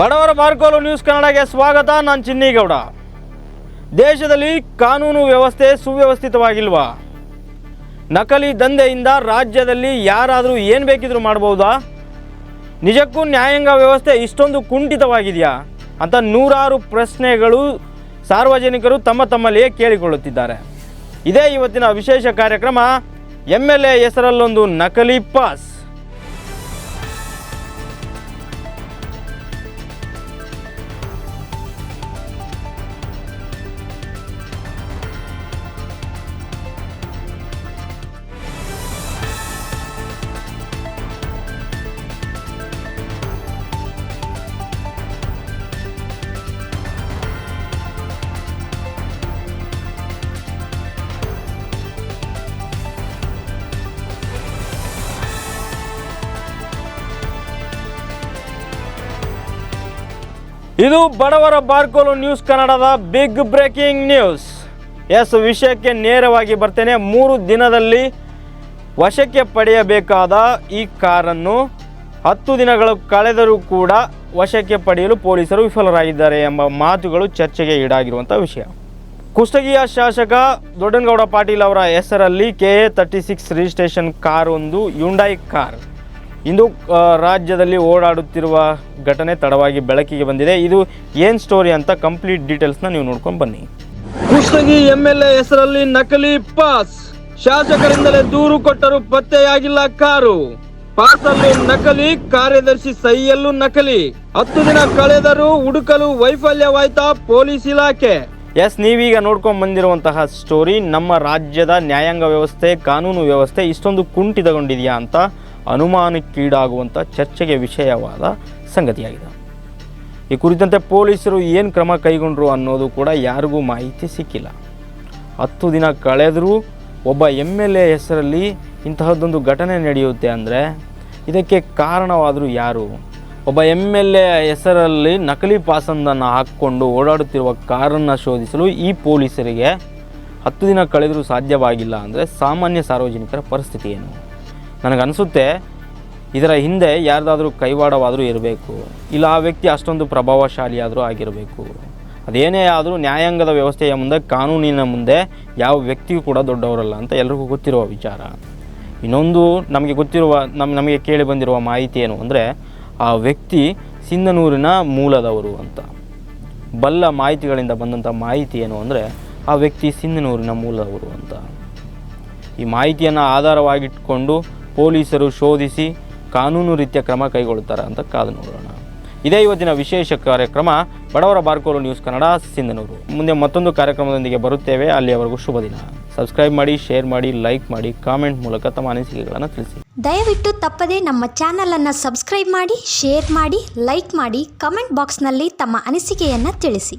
ಬಡವರ ಮಾರ್ಕೋಲು ನ್ಯೂಸ್ ಕನ್ನಡಗೆ ಸ್ವಾಗತ, ನಾನು ಚಿನ್ನಿಗೌಡ. ದೇಶದಲ್ಲಿ ಕಾನೂನು ವ್ಯವಸ್ಥೆ ಸುವ್ಯವಸ್ಥಿತವಾಗಿಲ್ವಾ? ನಕಲಿ ದಂಧೆಯಿಂದ ರಾಜ್ಯದಲ್ಲಿ ಯಾರಾದರೂ ಏನು ಬೇಕಿದ್ರೂ ಮಾಡ್ಬೋದಾ? ನಿಜಕ್ಕೂ ನ್ಯಾಯಾಂಗ ವ್ಯವಸ್ಥೆ ಇಷ್ಟೊಂದು ಕುಂಠಿತವಾಗಿದೆಯಾ? ಅಂತ ನೂರಾರು ಪ್ರಶ್ನೆಗಳು ಸಾರ್ವಜನಿಕರು ತಮ್ಮ ತಮ್ಮಲ್ಲಿಯೇ ಕೇಳಿಕೊಳ್ಳುತ್ತಿದ್ದಾರೆ. ಇದೇ ಇವತ್ತಿನ ವಿಶೇಷ ಕಾರ್ಯಕ್ರಮ ಎಂ ಎಲ್ ಎ ಹೆಸರಲ್ಲೊಂದು ನಕಲಿ ಪಾಸ್. ಇದು ಬಡವರ ಬಾರ್ಕೋಲು ನ್ಯೂಸ್ ಕನ್ನಡದ ಬಿಗ್ ಬ್ರೇಕಿಂಗ್ ನ್ಯೂಸ್. ಎಸ್, ವಿಷಯಕ್ಕೆ ನೇರವಾಗಿ ಬರ್ತೇನೆ. ಮೂರು ದಿನದಲ್ಲಿ ವಶಕ್ಕೆ ಪಡೆಯಬೇಕಾದ ಈ ಕಾರನ್ನು ಹತ್ತು ದಿನಗಳು ಕಳೆದರೂ ಕೂಡ ವಶಕ್ಕೆ ಪಡೆಯಲು ಪೊಲೀಸರು ವಿಫಲರಾಗಿದ್ದಾರೆ ಎಂಬ ಮಾತುಗಳು ಚರ್ಚೆಗೆ ಈಡಾಗಿರುವಂಥ ವಿಷಯ. ಕುಷ್ಟಗಿಯ ಶಾಸಕ ದೊಡ್ಡನಗೌಡ ಪಾಟೀಲ್ ಅವರ ಹೆಸರಲ್ಲಿ K A thirty six registration car ಒಂದು ಯುಂಡೈ ಕಾರ್. ಇಂದು ರಾಜ್ಯದಲ್ಲಿ ಓಡಾಡುತ್ತಿರುವ ಘಟನೆ ತಡವಾಗಿ ಬೆಳಕಿಗೆ ಬಂದಿದೆ. ಇದು ಏನು ಸ್ಟೋರಿ ಅಂತ ಕಂಪ್ಲೀಟ್ ಡೀಟೇಲ್ಸ್ನ ನೀವು ನೋಡ್ಕೊಂಡು ಬನ್ನಿ. ಕುಷ್ಟಗಿ ಎಂ ಎಲ್ ಎ ಹೆಸರಲ್ಲಿ ನಕಲಿ ಪಾಸ್. ಶಾಸಕರಿಂದಲೇ ದೂರು ಕೊಟ್ಟರು ಪತ್ತೆಯಾಗಿಲ್ಲ ಕಾರು. ಪಾಸಲ್ಲೂ ನಕಲಿ ಕಾರ್ಯದರ್ಶಿ ಸಹಿಯಲ್ಲೂ ನಕಲಿ. ಹತ್ತು ದಿನ ಕಳೆದರೂ ಹುಡುಕಲು ವೈಫಲ್ಯವಾಯ್ತಾ ಪೊಲೀಸ್ ಇಲಾಖೆ. ಎಸ್ ನೀವೀಗ ನೋಡ್ಕೊಂಡು ಬಂದಿರುವಂತಹ ಸ್ಟೋರಿ ನಮ್ಮ ರಾಜ್ಯದ ನ್ಯಾಯಾಂಗ ವ್ಯವಸ್ಥೆ ಕಾನೂನು ವ್ಯವಸ್ಥೆ ಇಷ್ಟೊಂದು ಕುಂಠಿತಗೊಂಡಿದೆಯಾ ಅಂತ ಅನುಮಾನಕ್ಕೀಡಾಗುವಂಥ ಚರ್ಚೆಗೆ ವಿಷಯವಾದ ಸಂಗತಿಯಾಗಿದೆ. ಈ ಕುರಿತಂತೆ ಪೊಲೀಸರು ಏನು ಕ್ರಮ ಕೈಗೊಂಡರು ಅನ್ನೋದು ಕೂಡ ಯಾರಿಗೂ ಮಾಹಿತಿ ಸಿಕ್ಕಿಲ್ಲ. ಹತ್ತು ದಿನ ಕಳೆದರೂ ಒಬ್ಬ ಎಂ ಎಲ್ ಎ ಹೆಸರಲ್ಲಿ ಇಂತಹದ್ದೊಂದು ಘಟನೆ ನಡೆಯುತ್ತೆ ಅಂದರೆ ಇದಕ್ಕೆ ಕಾರಣವಾದರೂ ಯಾರು? ಒಬ್ಬ ಎಂ ಎಲ್ ಎ ಹೆಸರಲ್ಲಿ ನಕಲಿ ಪಾಸಂದನ್ನು ಹಾಕ್ಕೊಂಡು ಓಡಾಡುತ್ತಿರುವ ಕಾರನ್ನು ಶೋಧಿಸಲು ಈ ಪೊಲೀಸರಿಗೆ ಹತ್ತು ದಿನ ಕಳೆದರೂ ಸಾಧ್ಯವಾಗಿಲ್ಲ ಅಂದರೆ ಸಾಮಾನ್ಯ ಸಾರ್ವಜನಿಕರ ಪರಿಸ್ಥಿತಿ ಏನು? ನನಗನ್ಸುತ್ತೆ, ಇದರ ಹಿಂದೆ ಯಾರ್ದಾದ್ರೂ ಕೈವಾಡವಾದರೂ ಇರಬೇಕು. ಇಲ್ಲ, ಆ ವ್ಯಕ್ತಿ ಅಷ್ಟೊಂದು ಪ್ರಭಾವಶಾಲಿಯಾದರೂ ಆಗಿರಬೇಕು. ಅದೇನೇ ಆದರೂ ನ್ಯಾಯಾಂಗದ ವ್ಯವಸ್ಥೆಯ ಮುಂದೆ, ಕಾನೂನಿನ ಮುಂದೆ ಯಾವ ವ್ಯಕ್ತಿಯೂ ಕೂಡ ದೊಡ್ಡವರಲ್ಲ ಅಂತ ಎಲ್ರಿಗೂ ಗೊತ್ತಿರುವ ವಿಚಾರ. ಇನ್ನೊಂದು ನಮಗೆ ಗೊತ್ತಿರುವ ನಮ್ಮ ನಮಗೆ ಕೇಳಿ ಬಂದಿರುವ ಮಾಹಿತಿ ಏನು ಅಂದರೆ, ಆ ವ್ಯಕ್ತಿ ಸಿಂಧನೂರಿನ ಮೂಲದವರು ಅಂತ. ಬಲ್ಲ ಮಾಹಿತಿಗಳಿಂದ ಬಂದಂಥ ಮಾಹಿತಿ ಏನು ಅಂದರೆ, ಆ ವ್ಯಕ್ತಿ ಸಿಂಧನೂರಿನ ಮೂಲದವರು ಅಂತ. ಈ ಮಾಹಿತಿಯನ್ನು ಆಧಾರವಾಗಿಟ್ಕೊಂಡು ಪೊಲೀಸರು ಶೋಧಿಸಿ ಕಾನೂನು ರೀತಿಯ ಕ್ರಮ ಕೈಗೊಳ್ಳುತ್ತಾರೆ ಅಂತ ಕಾದು ನೋಡೋಣ. ಇದೇ ಇವತ್ತಿನ ವಿಶೇಷ ಕಾರ್ಯಕ್ರಮ ಬಡವರ ಬಾರ್ಕೋಲು ನ್ಯೂಸ್ ಕನ್ನಡ, ಸಿಂಧನೂರು. ಮುಂದೆ ಮತ್ತೊಂದು ಕಾರ್ಯಕ್ರಮದೊಂದಿಗೆ ಬರುತ್ತೇವೆ. ಅಲ್ಲಿಯವರೆಗೂ ಶುಭ ದಿನ. ಸಬ್ಸ್ಕ್ರೈಬ್ ಮಾಡಿ, ಶೇರ್ ಮಾಡಿ, ಲೈಕ್ ಮಾಡಿ, ಕಾಮೆಂಟ್ ಮೂಲಕ ತಮ್ಮ ಅನಿಸಿಕೆಗಳನ್ನು ತಿಳಿಸಿ. ದಯವಿಟ್ಟು ತಪ್ಪದೇ ನಮ್ಮ ಚಾನಲನ್ನು ಸಬ್ಸ್ಕ್ರೈಬ್ ಮಾಡಿ, ಶೇರ್ ಮಾಡಿ, ಲೈಕ್ ಮಾಡಿ, ಕಮೆಂಟ್ ಬಾಕ್ಸ್ನಲ್ಲಿ ತಮ್ಮ ಅನಿಸಿಕೆಯನ್ನು ತಿಳಿಸಿ.